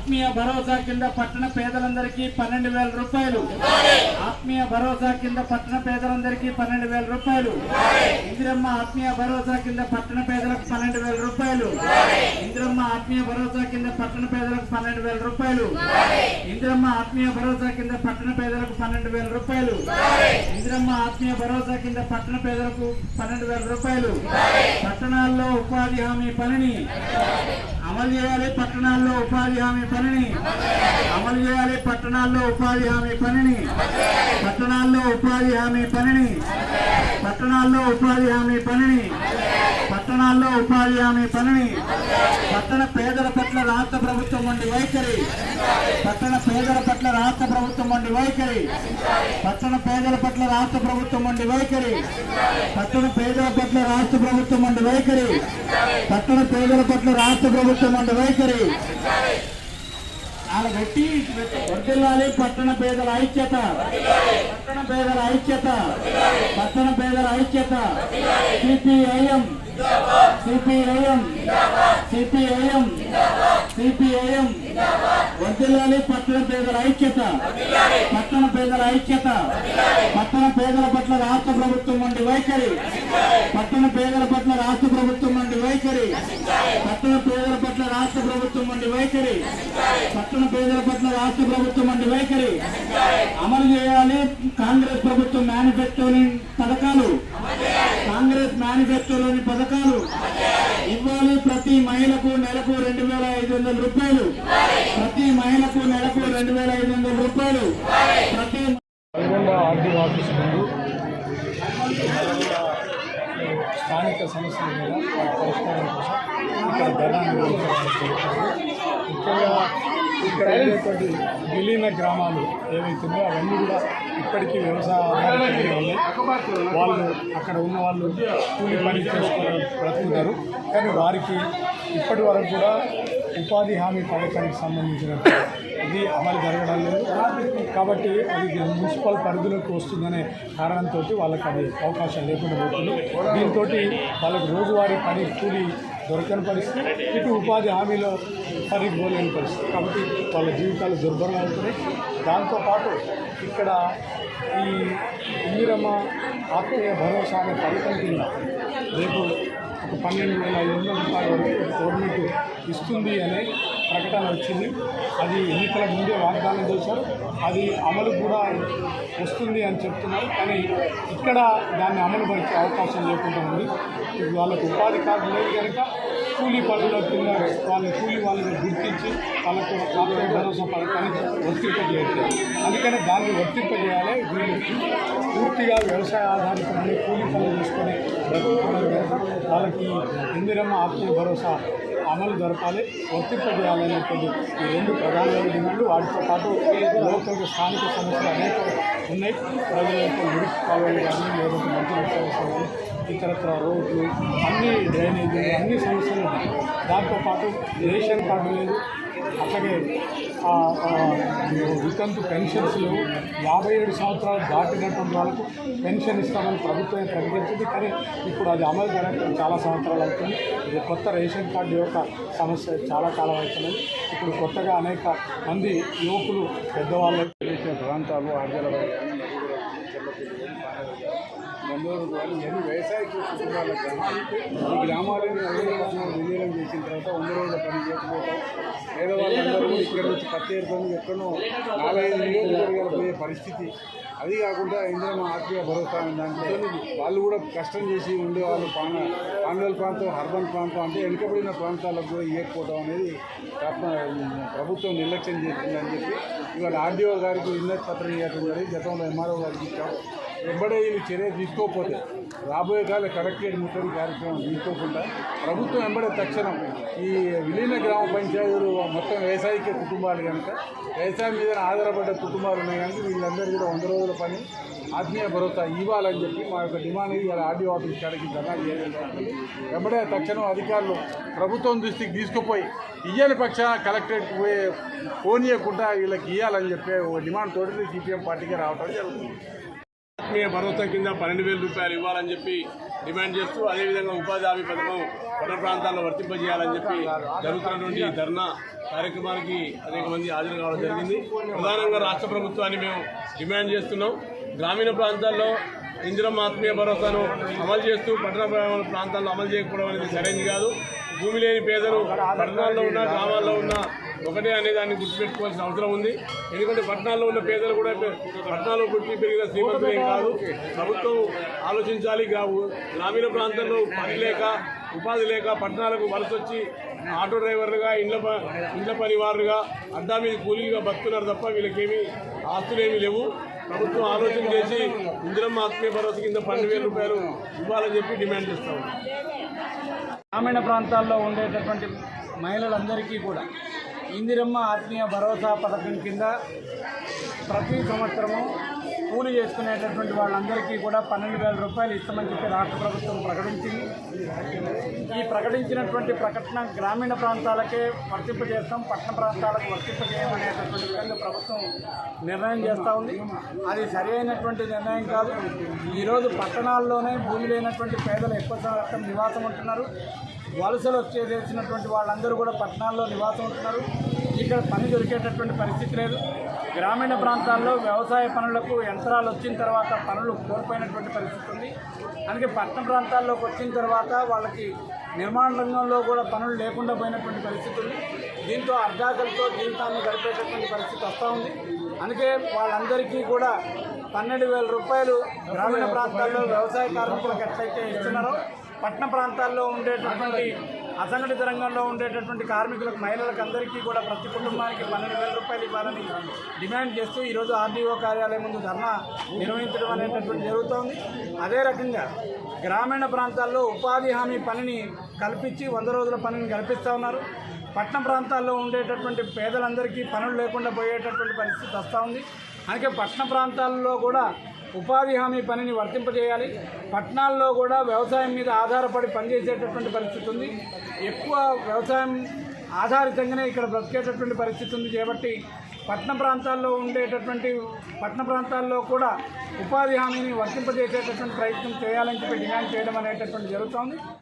ఆత్మీయ భరోసా కింద పట్టణ పేదలందరికీ పన్నెండు వేల రూపాయలు. ఆత్మీయ భరోసా కింద పట్టణ పేదలందరికీ పన్నెండు వేల రూపాయలు. ఇందిరమ్మ ఆత్మీయ భరోసా కింద పట్టణ పేదలకు పన్నెండు వేల రూపాయలు. ఇందిరమ్మ ఆత్మీయ భరోసా కింద పట్టణ పేదలకు పన్నెండు వేల రూపాయలు. ఇందిరమ్మ ఆత్మీయ భరోసా కింద పట్టణ పేదలకు పన్నెండు వేల రూపాయలు. ఇందిరమ్మ ఆత్మీయ భరోసా కింద పట్టణ పేదలకు పన్నెండు వేల రూపాయలు. పట్టణాల్లో ఉపాధి హామీ పనిని అమలు చేయాలి పట్టణాల్లో ఉపాధి హామీ పనిని. అమలు చేయాలి పట్టణాల్లో ఉపాధి హామీ పనిని. పట్టణాల్లో ఉపాధి హామీ పనిని. పట్టణాల్లో ఉపాధి హామీ పనిని. పట్టణాల్లో ఉపాధి హామీ పనిని పట్టణ పేదల పట్ల రాష్ట్ర ప్రభుత్వం వంటి వైఖరి పట్టణ పేదల పట్ల రాష్ట్ర ప్రభుత్వం వంటి వైఖరి పట్టణ పేదల పట్ల రాష్ట్ర ప్రభుత్వం వంటి వైఖరి పట్టణ పేదల పట్ల రాష్ట్ర ప్రభుత్వం వంటి వైఖరి పట్టణ పేదల పట్ల రాష్ట్ర ప్రభుత్వం వంటి వైఖరి. ఆడ పెట్టి వర్దిల్లాలి పట్టణ పేదల ఐక్యత. పట్టణ పేదల ఐక్యత. పట్టణ పేదల ఐక్యత. సిపిఐఎం. సిపిఐఎం సిపిఐఎం సిపిఐఎం వదిలాలి పట్టణ పేదల ఐక్యత పట్టణ పేదల ఐక్యత పట్టణ పేదల పట్ల రాష్ట్ర ప్రభుత్వం వంటి వైఖరి పట్టణ పేదల పట్ల రాష్ట్ర ప్రభుత్వం వంటి వైఖరి పట్టణ పేదల పట్ల రాష్ట్ర ప్రభుత్వం వంటి వైఖరి పట్టణ పేదల పట్ల రాష్ట్ర ప్రభుత్వం వంటి వైఖరి అమలు చేయాలి. కాంగ్రెస్ ప్రభుత్వం మేనిఫెస్టోని పథకాలు కాంగ్రెస్ మేనిఫెస్టోలోని పథకాలు ఇవ్వాలి ప్రతి మహిళకు నెలకు రెండు వేల ఐదు వందల రూపాయలు ప్రతి మహిళకు నెలకు రెండు వేల ఐదు వందల రూపాయలు ప్రతి నల్గొండ ఆర్డీ ఆఫీస్ స్థానిక సమస్యల మీద పరిష్కారం కోసం ఇక్కడ ధర్నా నిర్వహించడం ముఖ్యంగా ఇక్కడ ఉండేటువంటి విలీన గ్రామాలు ఏవైతున్నాయో అవన్నీ కూడా ఇప్పటికీ వ్యవసాయ వాళ్ళు అక్కడ ఉన్న వాళ్ళు కూలి పని చేసుకుని బ్రతుకుతారు కానీ వారికి ఇప్పటి వరకు కూడా ఉపాధి హామీ పథకానికి సంబంధించిన ఇది అమలు జరగడం లేదు. కాబట్టి అది మున్సిపల్ పరిధిలోకి వస్తుందనే కారణంతో వాళ్ళకి అది అవకాశం లేకుండా పోతుంది. దీంతో వాళ్ళకి రోజువారీ పని కూలి దొరకని పరిస్థితి ఇటు ఉపాధి హామీలో పనికి పోలేని పరిస్థితి. కాబట్టి వాళ్ళ జీవితాలు దుర్భరంగా అవుతున్నాయి. దాంతోపాటు ఇక్కడ ఈ ఇందిరమ్మ ఆత్మీయ భరోసా అనే పథకం కింద రేపు ఒక పన్నెండు వేల ఐదు వందల రూపాయల వరకు గవర్నమెంట్ ఇస్తుంది అనే ప్రకటన వచ్చింది. అది ఎన్నికల ముందే వాగ్దానం చేశారు. అది అమలు కూడా వస్తుంది అని చెప్తున్నారు. కానీ ఇక్కడ దాన్ని అమలు పరిచే అవకాశం లేకుండా ఉంది. వాళ్ళకు ఉపాధి కార్డు లేదు కనుక కూలీ పనుల కింద వాళ్ళ కూలీ వాళ్ళని గుర్తించి వాళ్ళకు ఆత్మీయ భరోసా పథకానికి వర్తింపజేయాలి. అందుకని దాన్ని వర్తింపజేయాలి. వీళ్ళు పూర్తిగా వ్యవసాయ ఆధారితమైన కూలీ పనులు చేసుకొని వాళ్ళకి ఇందిరమ్మ ఆత్మీయ భరోసా అమలు జరపాలి వర్తింపజేయాలనేటువంటి ఈ రెండు ప్రధానమైన డిమాండ్లు వాటితో పాటు లోకల్ స్థానిక సమస్యలు అనేక ఉన్నాయి. ప్రజల యొక్క మురికి కాలువలు కానీ లేదంటే మంచి సమస్యలు ఇతరత్ర రోడ్లు అన్ని డ్రైనేజీలు అన్ని సమస్యలు ఉన్నాయి. దాంతోపాటు రేషన్ కార్డు లేదు అట్లాగే వితంతు పెన్షన్స్ యాభై ఏడు సంవత్సరాలు దాటినటువంటి వాళ్ళకు పెన్షన్ ఇస్తామని ప్రభుత్వం ప్రకటించింది. కానీ ఇప్పుడు అది అమలు జరగడం చాలా సంవత్సరాలు అవుతుంది. ఇది కొత్త రేషన్ కార్డు యొక్క సమస్య చాలా కాలం అవుతున్నది. ఇప్పుడు కొత్తగా అనేక మంది యువకులు పెద్దవాళ్ళు చేసిన ప్రాంతాలు ఆర్జలపై బంధువులు కానీ ఇవన్నీ వ్యవసాయ కుటుంబాలకు కానీ ఈ గ్రామాలను అభివృద్ధి విలీనం చేసిన తర్వాత వంద రోజుల పని చేయకపోవడం పేదవాళ్ళందరూ ఇక్కడ నుంచి పత్తి ఏరుకొని ఎక్కడో నాలుగైదు నియోజకవర్గాలు పోయే పరిస్థితి. అది కాకుండా ఇంద్రమ ఆత్మీయ భరోసా అనే దాంట్లో వాళ్ళు కూడా కష్టం చేసి ఉండేవాళ్ళు. పాన పాండవల ప్రాంతం అర్బన్ ప్రాంతం అంటే వెనుకబడిన ప్రాంతాలకు కూడా ఇవ్వకపోవడం అనేది ప్రభుత్వం నిర్లక్ష్యం చేసిందని చెప్పి ఇవాళ ఆర్డీఓ గారికి విన్నతి పత్రం ఇవ్వడం జరిగింది. గతంలో ఎంఆర్ఓ గారికి ఇచ్చాం. వెంబడే వీళ్ళు చర్య తీసుకోకపోతే రాబోయే కాల కలెక్టరేట్ ముట్టడి కార్యక్రమం తీసుకోకుండా ప్రభుత్వం వెంబడే తక్షణం ఈ విలీన గ్రామ పంచాయతీలు మొత్తం వ్యవసాయక కుటుంబాలు కనుక వ్యవసాయం మీద ఆధారపడ్డ కుటుంబాలు ఉన్నాయి కనుక వీళ్ళందరూ కూడా వంద రోజుల పని ఆత్మీయ భరోసా ఇవ్వాలని చెప్పి మా యొక్క డిమాండ్ ఇవాళ ఆర్డీఓ ఆఫీస్ కాడికి ధర్నా చేయడం జరిగింది. వెంబడే తక్షణం అధికారులు ప్రభుత్వం దృష్టికి తీసుకుపోయి ఇయ్యని పక్ష కలెక్టరేట్కి పోయే ఫోన్ చేయకుండా వీళ్ళకి ఇవ్వాలని చెప్పే ఒక డిమాండ్ తోటి సిపిఎం పార్టీకి రావడం జరుగుతుంది ఆత్మీయ భరోసా కింద పన్నెండు వేల రూపాయలు ఇవ్వాలని చెప్పి డిమాండ్ చేస్తూ అదేవిధంగా ఉపాధి హామీ పథకం పట్టణ ప్రాంతాల్లో వర్తింపజేయాలని చెప్పి జరుగుతున్నటువంటి ధర్నా కార్యక్రమానికి అనేక మంది హాజరు కావడం జరిగింది. ప్రధానంగా రాష్ట్ర ప్రభుత్వాన్ని మేము డిమాండ్ చేస్తున్నాం. గ్రామీణ ప్రాంతాల్లో ఇందిరం ఆత్మీయ భరోసాను అమలు చేస్తూ పట్టణ ప్రాంతాల్లో అమలు చేయకపోవడం అనేది సరైనది కాదు. భూమి లేని పేదలు పట్టణాల్లో ఉన్న గ్రామాల్లో ఉన్న ఒకటే అనే దాన్ని గుర్తుపెట్టుకోవాల్సిన అవసరం ఉంది. ఎందుకంటే పట్టణాల్లో ఉన్న పేదలు కూడా పట్టణాల్లో పుట్టి పెరిగిన శ్రీమంతులు ఏం కాదు. ప్రభుత్వం ఆలోచించాలి. గ్రామీణ ప్రాంతంలో పని లేక ఉపాధి లేక పట్టణాలకు వలస వచ్చి ఆటో డ్రైవర్లుగా ఇండ్ల ప- ఇండ్ల పనివారులుగా అడ్డా మీద కూలీలుగా బతుకున్నారు తప్ప వీళ్ళకేమీ ఆస్తులేమీ లేవు. ప్రభుత్వం ఆలోచన చేసి ఇందిరమ్మ ఆత్మీయ భరోసా కింద పన్నెండు వేల రూపాయలు ఇవ్వాలని చెప్పి డిమాండ్ చేస్తాము గ్రామీణ ప్రాంతాల్లో ఉండేటటువంటి మహిళలందరికీ కూడా ఇందిరమ్మ ఆత్మీయ భరోసా పథకం కింద ప్రతి సంవత్సరము కూలి చేసుకునేటటువంటి వాళ్ళందరికీ కూడా పన్నెండు వేల రూపాయలు ఇస్తామని చెప్పి రాష్ట్ర ప్రభుత్వం ప్రకటించింది. ఈ ప్రకటించినటువంటి ప్రకటన గ్రామీణ ప్రాంతాలకే వర్తింపజేస్తాం పట్టణ ప్రాంతాలకు వర్తింపజేయమనేటటువంటి విధంగా ప్రభుత్వం నిర్ణయం చేస్తూ ఉంది. అది సరి అయినటువంటి నిర్ణయం కాదు. ఈరోజు పట్టణాల్లోనే భూమి లేనటువంటి పేదలు ఎక్కువ శాతం నివాసం ఉంటున్నారు. వలసలు వచ్చే తెలిసినటువంటి వాళ్ళందరూ కూడా పట్టణాల్లో నివాసం ఉంటున్నారు. ఇక్కడ పని దొరికేటటువంటి పరిస్థితి లేదు. గ్రామీణ ప్రాంతాల్లో వ్యవసాయ పనులకు యంత్రాలు వచ్చిన తర్వాత పనులు కోల్పోయినటువంటి పరిస్థితి ఉంది. అందుకే పట్టణ ప్రాంతాల్లోకి వచ్చిన తర్వాత వాళ్ళకి నిర్మాణ రంగంలో కూడా పనులు లేకుండా పోయినటువంటి పరిస్థితి ఉంది. దీంతో అర్ధాకలతో జీవితాన్ని గడిపేటటువంటి పరిస్థితి వస్తూ ఉంది. అందుకే వాళ్ళందరికీ కూడా పన్నెండు వేల రూపాయలు గ్రామీణ ప్రాంతాల్లో వ్యవసాయ కార్మికులకు ఎట్లయితే ఇస్తున్నారో పట్టణ ప్రాంతాల్లో ఉండేటటువంటి అసంఘటిత రంగంలో ఉండేటటువంటి కార్మికులకు మహిళలకు అందరికీ కూడా ప్రతి కుటుంబానికి పన్నెండు వేల రూపాయలు ఇవ్వాలని డిమాండ్ చేస్తూ ఈరోజు ఆర్డీఓ కార్యాలయం ముందు ధర్నా నిర్వహించడం అనేటటువంటి జరుగుతోంది. అదే రకంగా గ్రామీణ ప్రాంతాల్లో ఉపాధి హామీ పనిని కల్పించి వంద రోజుల పనిని కల్పిస్తూ ఉన్నారు. పట్టణ ప్రాంతాల్లో ఉండేటటువంటి పేదలందరికీ పనులు లేకుండా పోయేటటువంటి పరిస్థితి వస్తూ ఉంది. అందుకే పట్టణ ప్రాంతాల్లో కూడా ఉపాధి హామీ పనిని వర్తింపజేయాలి. పట్టణాల్లో కూడా వ్యవసాయం మీద ఆధారపడి పనిచేసేటటువంటి పరిస్థితి ఉంది. ఎక్కువ వ్యవసాయం ఆధారితంగానే ఇక్కడ బ్రతికేటటువంటి పరిస్థితి ఉంది కాబట్టి పట్టణ ప్రాంతాల్లో ఉండేటటువంటి పట్టణ ప్రాంతాల్లో కూడా ఉపాధి హామీని వర్తింపజేసేటటువంటి ప్రయత్నం చేయాలని చెప్పి డిమాండ్ చేయడం అనేటటువంటి జరుగుతోంది.